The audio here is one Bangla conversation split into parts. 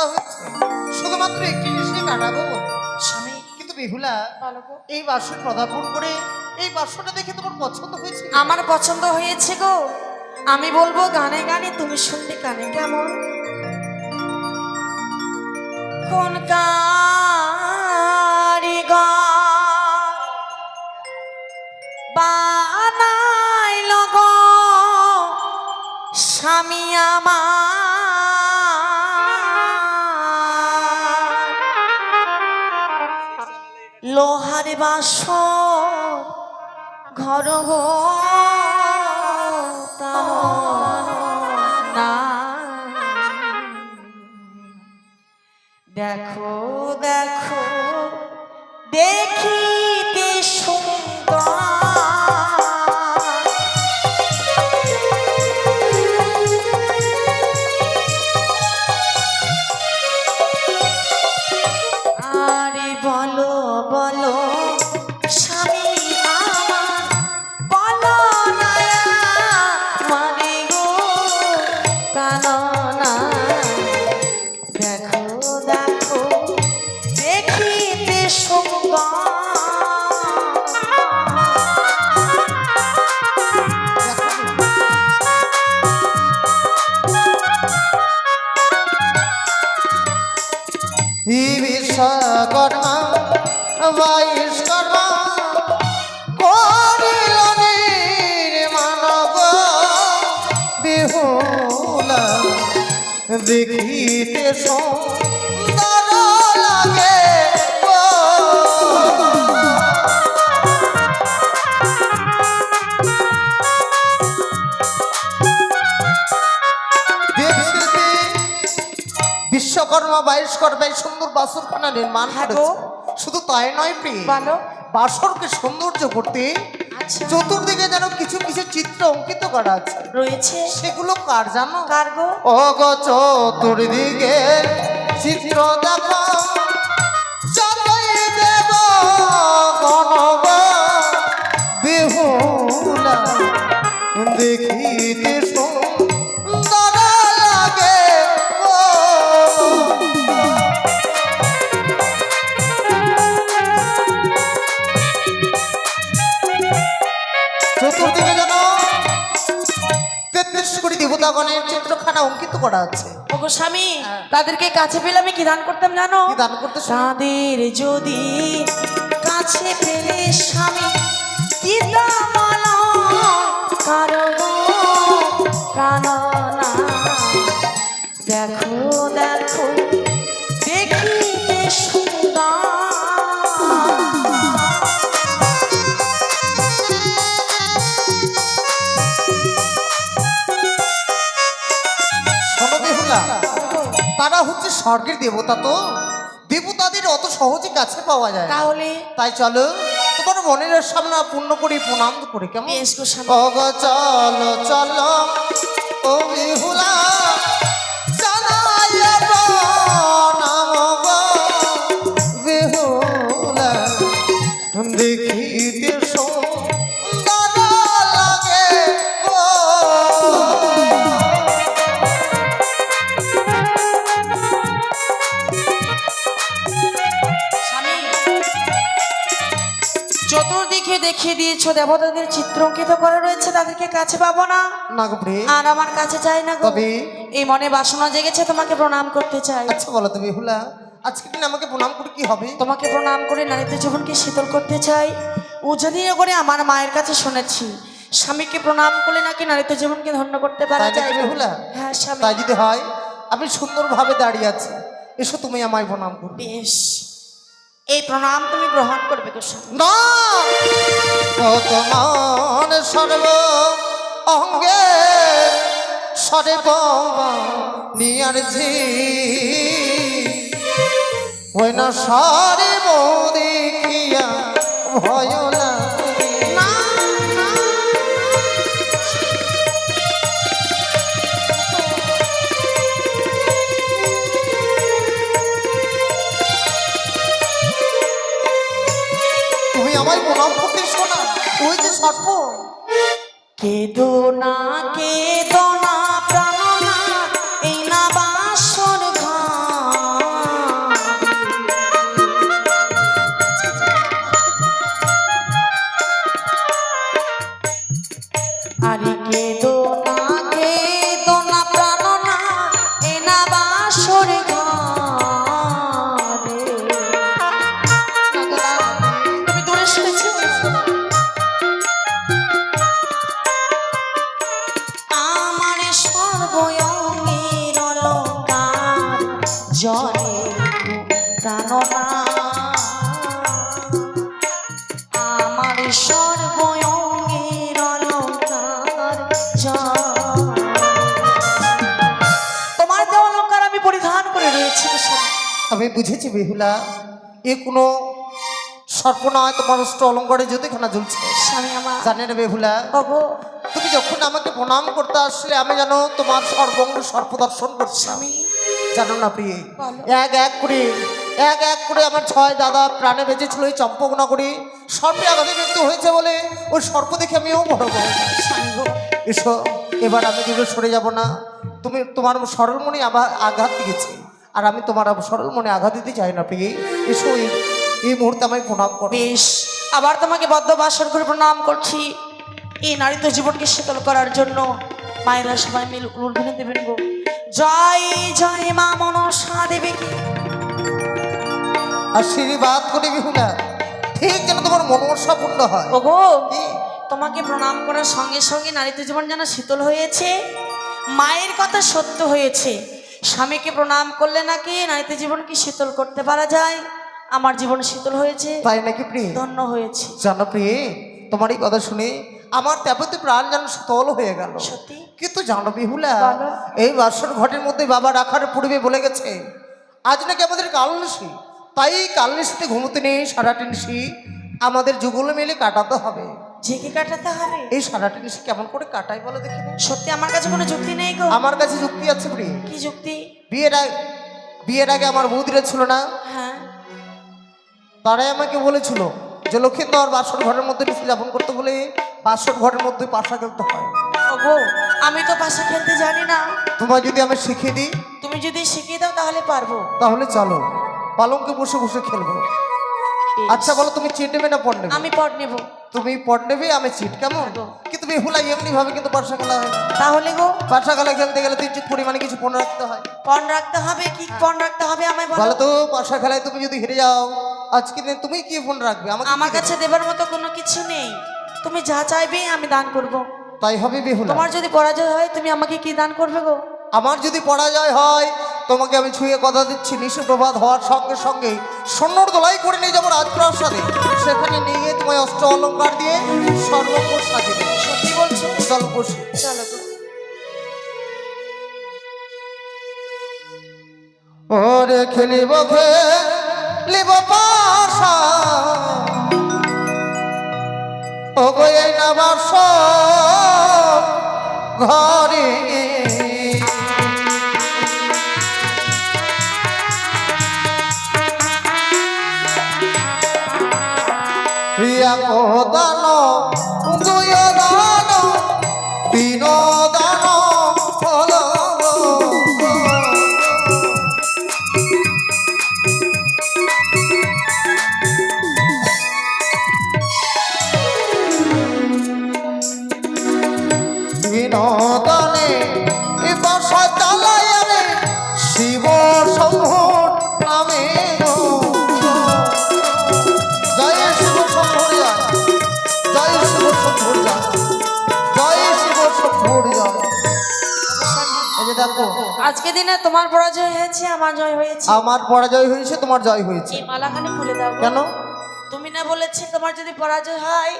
করা হয়েছে। শুধুমাত্র একটি নিশে কাটাবো স্বামী কিন্তু বেহুলা এই বাসন পদার্পণ করে এই বাসনটা দেখে তোমার পছন্দ হয়েছে আমার পছন্দ হয়েছে গো। আমি বলব গানে গানে তুমি শুনবে কানে কেমন? কোন কারিগর বানাইল গো স্বামী আমার? লোহার বাস ঘর গো দেখো দেখো দেখিতে বিশ্বকর্মা বাইশকর্মা এই সুন্দর বাসরখানা নির্মাণ হ্যাঁ। শুধু তাই নয় প্রিয় বাসরকে সৌন্দর্য করতে চতুর্দিকে যেন কিছু কিছু চিত্র অঙ্কিত করা আছে। রয়েছে। সেগুলো কার জানো? কার গো ও গো চতুর্দিকে চিত্র দেখো। দেখি দেব গণব বেহুলা দেখিতে অঙ্কিত করা আছে ওগো স্বামী তাদেরকে কাছে পেলে আমি কি দান করতাম জানো কি দান করতে? তাদের যদি কাছে পেলে স্বামী কি না স্বর্গের দেবতা তো। দেবতাদের অত সহজে কাছে পাওয়া যায় না। তাহলে? তাই চলো তোমার মনের সামনে পূর্ণ করি প্রণাম করে কেমন? বেশ গো স্বামী অগ চলো চলো। ও বেহুলা দেখিয়ে দিয়েছ দেবতাদের চিত্র অঙ্কিত করা রয়েছে তাদেরকে কাছে পাবো না। নাগপ্রে। আর আমার কাছে চাই না গো। তবে এই মনে বাসনা জেগেছে তোমাকে প্রণাম করতে চাই। আচ্ছা বলো তুমি হুলা আজকে দিন আমাকে প্রণাম করে কি হবে? তোমাকে প্রণাম করে নারীদের জীবনকে শীতল করতে চাই। উজানি করে আমার মায়ের কাছে শুনেছি স্বামীকে প্রণাম করলে নাকি নারীদের জীবনকে ধন্য করতে পারা তাই নাকি যায় হ্যাঁ স্বামী। তাই যদি হয় আমি সুন্দরভাবে দাঁড়িয়ে আছি। এসো তুমি আমায় প্রণাম করবে। বেশ। এই প্রণাম তুমি গ্রহণ করবে না সর্ব অঙ্গে সর্ব নিয়ার ওই না দেখিয়া ভয় সর্প কেদো না কেদো জলে প্রাণনা আমার সর্বঙ্গের অলঙ্কার তোমার দেওয়া অলঙ্কার আমি পরিধান করে রয়েছি। আমি বুঝেছি বেহুলা এ কোনো সর্প নয় তোমার অষ্ট অলঙ্কারে যদিখানা ঝুলছে স্বামী আমার। জানে না বেহুলা যখন আমাকে প্রণাম করতে আসলে আমি যেন তোমার সর্বঙ্গ সর্প দর্শন করছিলাম স্বামী। জানো না প্রিয়ে এক এক করে এক এক করে আমার ছয় দাদা প্রাণে বেঁচেছিল এই চম্পকনগরে সর্পে আঘাতে মৃত্যু হয়েছে বলে ওই সর্প দেখে আমিও বড় বড় এসো এবার আমি দূরে সরে যাব না। তুমি তোমার সরল মনে আবার আঘাত দিয়েছে। আর আমি তোমার সরল মনে আঘাত দিতে চাই না প্রিয়ে। এসো এই- এই মুহূর্তে আমায় প্রণাম করো। বেশ আবার তোমাকে বদ্ধ বাসর করে প্রণাম করছি। এই নারীত জীবনকে শীতল করার জন্য মায়েরা সবাই মিল উলুলভিনে দেবেন গো। জয় জয় মা মনসা দেবী কি আশীর্বাদ করে বিহুলা ঠিক যেন তোমার মনোবর্ষা পূর্ণ হয়। ওগো তোমাকে প্রণাম করার সঙ্গে সঙ্গে নারীত জীবন যেন শীতল হয়েছে মায়ের কথা সত্য হয়েছে। স্বামীকে প্রণাম করলে নাকি নারীতে জীবন কি শীতল করতে পারা যায়। আমার জীবন শীতল হয়েছে তাই নাকি প্রিয়? ধন্য হয়েছে। জানো প্রিয়ে তোমার এই কথা শুনে আমার তেপতে প্রাণ যেন শীতল হয়ে গেল। সত্যি? কিন্তু জানো বিহুলা। এই বাসর ঘটের মধ্যে বাবা রাখার পূর্বে বলে গেছে আজ নাকি আমাদের কালনিশি তাই কালনিশিতে ঘুমোতে নেই সারাটি নিশি আমাদের যুগল মিলে কাটাতে হবে। জেগে কাটাতে হবে? এই সারাটি নিশি কেমন করে কাটাই বলো দেখি সত্যি আমার কাছে কোনো যুক্তি নেই গো। আমার কাছে যুক্তি আছে প্রিয় কি যুক্তি? বিয়ের আগে বিয়ের আগে আমার বৌদিরা ছিল না? হ্যাঁ। তারাই আমাকে বলেছিল যে লক্ষ্মীন্দর বাসর ঘরের মধ্যে নিশি যাপন করতে বলে বাসর ঘরের মধ্যে পাশা খেলতে হয়। ওগো আমি তো পাশা খেলতে জানি না। তোমায় যদি আমি শিখিয়ে দিই তুমি যদি শিখিয়ে দাও তাহলে পারব। তাহলে চলো পালঙ্কে বসে বসে খেলব। আচ্ছা বলো তুমি চিট নেবে না পট নেবে? আমি পট নেব। তুমি পট নেবে আমি চিট কেমন। কিন্তু বেহুলা এমনি ভাবে কিন্তু পাশা খেলা হয় তাহলে গো। পাশা খেলা খেলতে গেলে তিন চিট পরিমাণে কিছু পণ রাখতে হয়। পণ রাখতে হবে? কি পণ রাখতে হবে আমায় বলো? তো পাশা খেলায় তুমি যদি হেরে যাও আজকে দিন তুমি কি ফোন রাখবে? আমার কাছে দেবার মতো কোনো কিছু নেই। তুমি যা চাইবে আমি দান করব। তাই হবে বেহুলা। তোমার যদি পরাজয় হয় তুমি আমাকে কি দান করবে গো? আমার যদি পরাজয় হয় তোমাকে আমি ছুঁয়ে কথা দিচ্ছি। নিশু প্রভাত হওয়ার সঙ্গে সঙ্গে সন্ন্যর দোলাই করে নিয়ে যাব রাজপ্রাসাদে। সেখানে নিয়ে তোমায় অস্ত্র অলঙ্কার দিয়ে সর্বঙ্গ সাজিয়ে সত্যি বলছো? চল বসে চলো ওরে খেলিব খেলিব পাশা ও গো এই না বাস ঘরে। প্রিয়া দান। দুয় দেখো আজকে দিনে তোমার পরাজয় হয়েছে আমার জয় হয়েছে। আমার পরাজয় হয়েছে তোমার জয় হয়েছে। এই মালাখানি খুলে দাও। কেন? তুমি না বলেছি তোমার যদি পরাজয় হয়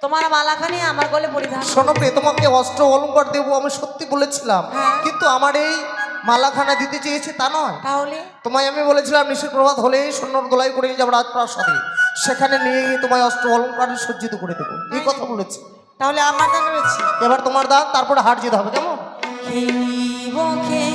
তোমার মালাখানি আমার গলে পরিধান শোনো প্রিয়, তোমাকে অস্ত্র অলঙ্কার দেবো আমি সত্যি বলেছিলাম। হ্যাঁ। কিন্তু আমার এই মালাখানা দিতে চেয়েছে তা নয়। তাহলে? তোমায় আমি বলেছিলাম নিশির প্রভাত হলেই সৈন্যর দোলাই করে নিয়ে যাব রাজপ্রাসাদে। সেখানে নিয়ে গিয়ে তোমায় অস্ত্র অলঙ্কারে সজ্জিত করে দেবো। এই কথা বলেছি। তাহলে আমার দান রয়েছে। এবার তোমার দান তারপরে হাট যেতে হবে কেমন? খেলিব খেলিব।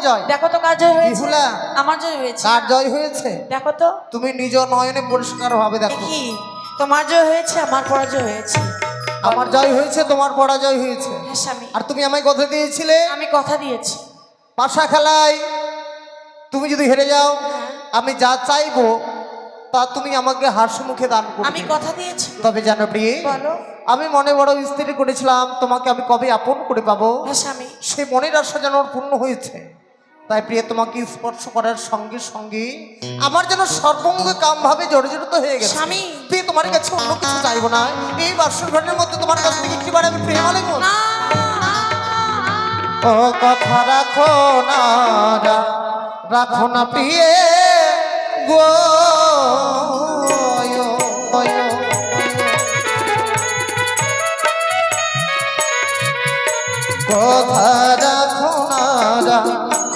জয়? দেখো তো কার জয় হয়েছে। বিহুলা। আমার জয় হয়েছে। কার জয় হয়েছে? দেখো তো। তুমি নিজ নয়নে পরিষ্কার ভাবে দেখো। কি তোমার জয় হয়েছে আমার পরাজয় হয়েছে। আমার জয় হয়েছে তোমার পরাজয় হয়েছে। হ্যাঁ স্বামী। আর তুমি আমায় কথা দিয়েছিলে? আমি কথা দিয়েছি। পাশা খেলায় তুমি যদি হেরে যাও হ্যাঁ। আমি যা চাইব তা তুমি আমাকে হাসি মুখে দান আমি কথা দিয়েছি। তবে জানো প্রিয়ে বলো। আমি মনে বড় স্থির করেছিলাম তোমাকে আমি কবে আপন করে পাবো? হ্যাঁ স্বামী। সেই মনের আশা যেন পূর্ণ হয়েছে। তাই প্রিয় তোমাকে স্পর্শ করার সঙ্গে সঙ্গে আমার যেন সর্বঙ্গ কাম ভাবে জড়িত হয়ে গেছে। স্বামী। প্রিয় তোমার কাছে অন্য কিছু চাইব না। এই বাসর ঘরের মধ্যে তোমার কাছ থেকে একটিবার আমি প্রেম আলিব না। ও কথা রাখো না রাখো না প্রিয়ে। গো কথা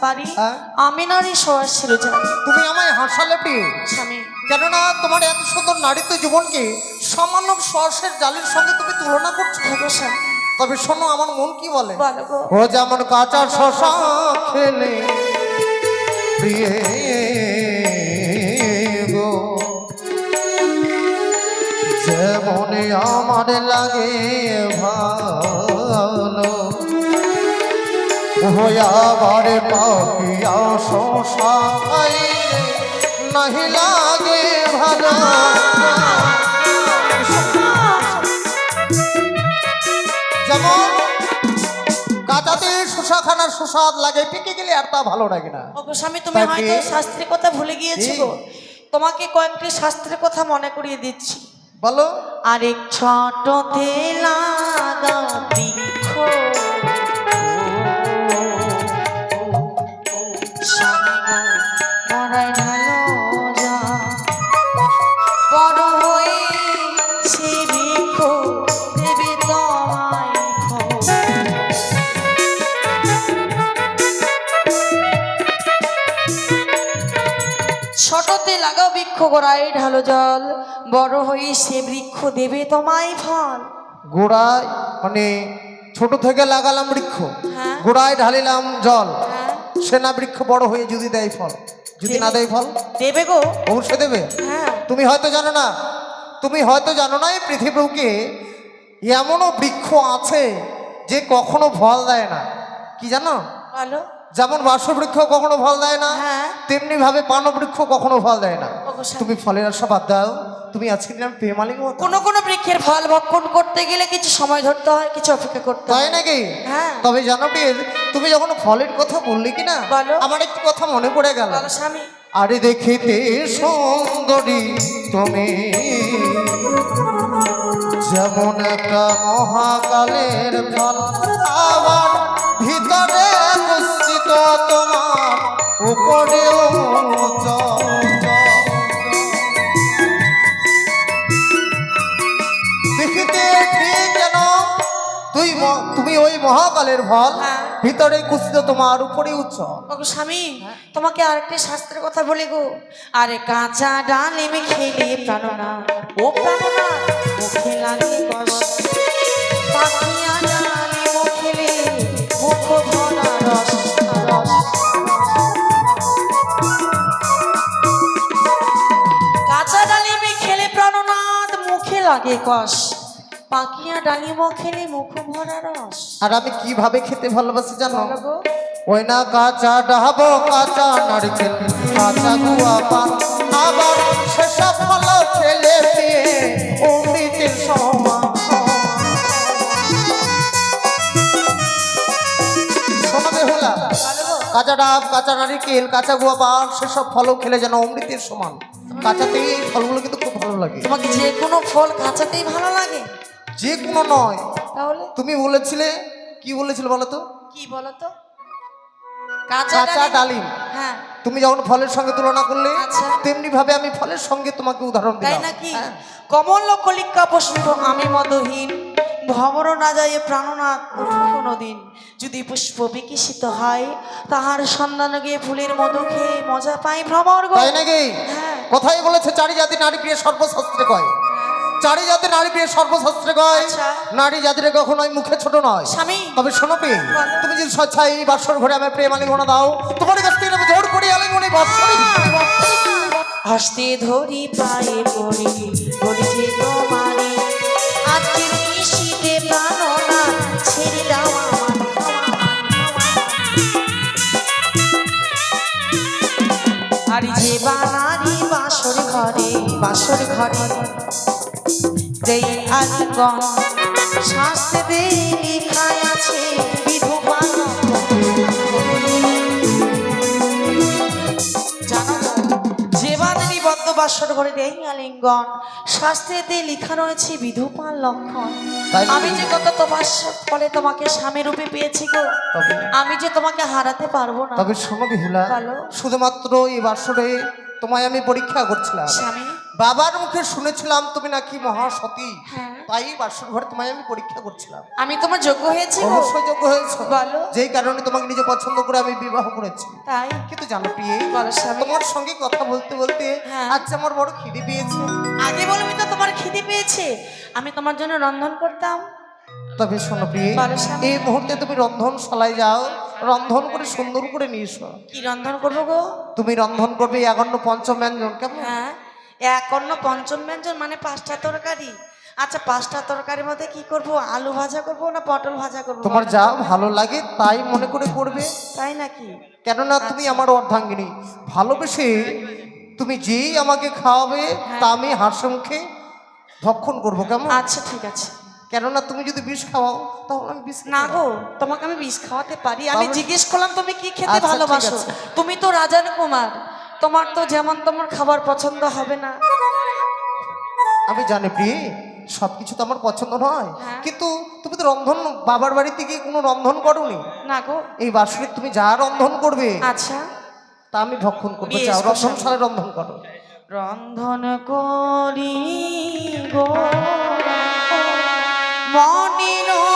পারি হ্যাঁ? আমি নারী সরাসরি জানি তুমি আমায় হাসালে প্রিয় স্বামী। কেননা তোমার এত সুন্দর নারীত্ব জীবনকে সামান্য সর্ষের জালের সঙ্গে তুমি তুলনা করছ? তবে শোনো আমার মন কি বলে? ও যেমন কাঁচা শশা খেলে প্রিয়ে গো যেমন আমার লাগে ভালো। হইয়াবার পাপিয়া শশা খাইলে নাহি লাগে ভালো যেমন কাঁচাতে শশা খানার সুস্বাদ লাগে পেকে গেলে আর তা ভালো লাগে না। স্বামী তুমি হয়তো শাস্ত্রের কথা ভুলে গিয়েছো গো। তোমাকে কয়েকটি শাস্ত্রের কথা মনে করিয়ে দিচ্ছি। বলো। আরেক ছোটতে লাগা বৃক্ষ। বৃক্ষ গোড়ায় ঢালো জল। বড় হয়ে সে বৃক্ষ দেবে তোমায় ফল। গোড়ায় মানে ছোট থেকে লাগালাম বৃক্ষ। হ্যাঁ। গোড়ায় ঢালিলাম জল। হ্যাঁ। সেনা বৃক্ষ বড় হয়ে যদি দেয় ফল যদি না দেয় ফল? দেবে গো। অবশ্যই দেবে। হ্যাঁ। তুমি হয়তো জানো না তুমি হয়তো জানো না এই পৃথিবীকে এমনও বৃক্ষ আছে যে কখনো ফল দেয় না। কি জানো? বলো। যেমন বাসবৃক্ষ কখনো ফল দেয় না হ্যাঁ। তেমনি ভাবে পানবৃক্ষ কখনো ফল দেয় না। তুমি ফলের আশা বাদ দাও। তুমি আজকে দিলাম প্রেমালিক কোনো কোনো বৃক্ষের ফল ভক্ষণ করতে গেলে কিছু সময় ধরতে হয় কিছু অপেক্ষা করতে হয় নাকি? হ্যাঁ। তবে জানো কি তুমি যখন ফলের কথা বললি কি না আমার একটি কথা মনে পড়ে গেল। স্বামী। আরে দেখিতে সুন্দরী তুমি যেমন একটা মহাকালের ফল আবার ভিতরে তুমি ওই মহাকালের ফল। ভিতরে কুচিত তোমার উপরে উচ্চ স্বামী, তোমাকে আরেকটি শাস্ত্রের কথা বলি আরে কাঁচা ডালিম খেলে প্রাণনা ও প্রাণনা মুখে লাগে লাগে কষ। পাখিয়া ডালিম খেলে মুখ ভরা রস। আর আমি কীভাবে খেতে ভালোবাসি জানো? ওই না কাঁচা ডাবো কাঁচা নারকেল কাঁচা গুয়া পান। আবার সেসব ফল ফেলে দিয়ে অমৃতের সমান হলা কাঁচা ডাব কাঁচা নারিকেল কাঁচা গুয়া পান সেসব ফলও খেলে যেন অমৃতের সমান। কাঁচাতেই এই ফলগুলো কিন্তু খুব ভালো লাগে? তোমাকে যে কোনো ফল কাঁচাতেই ভালো লাগে। যে কোনো নয়। তাহলে? তুমি বলেছিলে কি বলেছিলে বলো তো? কি বলো তো? কাঁচা ডালিম? হ্যাঁ। তুমি যখন ফলের সঙ্গে তুলনা করলে আচ্ছা। তেমনি ভাবে আমি ফলের সঙ্গে তোমাকে উদাহরণ তাই নাকি? হ্যাঁ। কমল কলিকা পুষ্প আমি মদহীন। ভবর না যায় প্রাণনাথ কোনোদিন। যদি পুষ্প বিকশিত হয় তাহার সন্ধান গিয়ে ফুলের মধু খেয়ে মজা পাই ভ্রমর গো। তাই নাকি? হ্যাঁ। কথাই বলেছে চারি জাতি নারী প্রিয় সর্বশাস্ত্রে কয়। চারি জাতি নারী প্রিয় সর্বশাস্ত্রে কয় আচ্ছা। নারী জাতির কখনোই মুখে ছোট নয়। স্বামী। তবে শোনো বলো। তুমি যদি স্বচ্ছাই এই বাসর ঘরে আমার প্রেম আলিঙ্গনা দাও তোমার কাছ থেকে আমি জোর করি আলিঙ্গনি বাসরি হস্তে ধরি পায়ে পড়ি বলছে তোমারে আজকের নিশীতে প্রাণনা ছেড়ে দাও আমার আর যে বানারি বাসর ঘরে বাসর ঘরে। দেই আলিঙ্গন শাস্তে দেই লিখায় আছে বিধবা বাসর ঘরে দেই আলিঙ্গন শাস্ত্রেতে লেখা রয়েছে বিধুপাল লক্ষণ। আমি যে কত তোমার ফলে তোমাকে স্বামী রূপে পেয়েছি গো আমি যে তোমাকে হারাতে পারব না। তবে শোনো বিহুলা শুধুমাত্র এই বাসরে তোমায় আমি পরীক্ষা করছিলাম। বাবার মুখে শুনেছিলাম তুমি নাকি মহাসতী। হ্যাঁ। তাই বাসর ঘরে তোমায় আমি পরীক্ষা করছিলাম। আমি তোমার যোগ্য হয়েছি অবশ্যই যোগ্য হয়েছে। বলো। যেই কারণে তোমাকে নিজে পছন্দ করে আমি বিবাহ করেছি। তাই? কিন্তু জানো প্রিয়ে বলো স্বামী। তোমার সঙ্গে কথা বলতে বলতে। আজ আমার বড় খিদে পেয়েছে। আগে বলবি তো তোমার খিদে পেয়েছে। আমি তোমার জন্য রন্ধন করতাম। তবে শোনো প্রিয়ে এই মুহূর্তে তুমি রন্ধন শালায় যাও। রন্ধন করে সুন্দর করে নিয়ে এসো। কি রন্ধন করব গো? তুমি রন্ধন করবে আগন্য পঞ্চম ব্যঞ্জন কেমন? হ্যাঁ এক অন্য পঞ্চম ব্যঞ্জন মানে পাঁচটা তরকারি। আচ্ছা পাঁচটা তরকারির মধ্যে কি করব? আলু ভাজা করব না পটল ভাজা করব? তোমার যা ভালো লাগে তাই মনে করে করবে। তাই নাকি? কেননা তুমি আমার অর্ধাঙ্গিনী। ভালোবেসে তুমি যেই আমাকে খাওয়াবে তা আমি হাসি মুখে ভক্ষণ করব কেমন? আচ্ছা ঠিক আছে। কেননা তুমি যদি বিষ খাওয়াও তাহলে আমি বিষ না গো তোমাকে আমি বিষ খাওয়াতে পারি। আমি জিজ্ঞেস করলাম তুমি কি খেতে আচ্ছা, ভালোবাসো? তুমি তো রাজান কুমার। তোমার তো যেমন তোমার খাবার পছন্দ হবে না। আমি জানি প্রিয়ে সব কিছু তো আমার পছন্দ নয়। হ্যাঁ। কিন্তু তুমি তো রন্ধন বাবার বাড়িতে গিয়ে কোনো রন্ধন করনি? না গো। এই বাসরে তুমি যা রন্ধন করবে আচ্ছা। তা আমি ভক্ষণ করব। বেশ, চাও খুব রন্ধন সালে রন্ধন করো। রন্ধন করি গো। মনের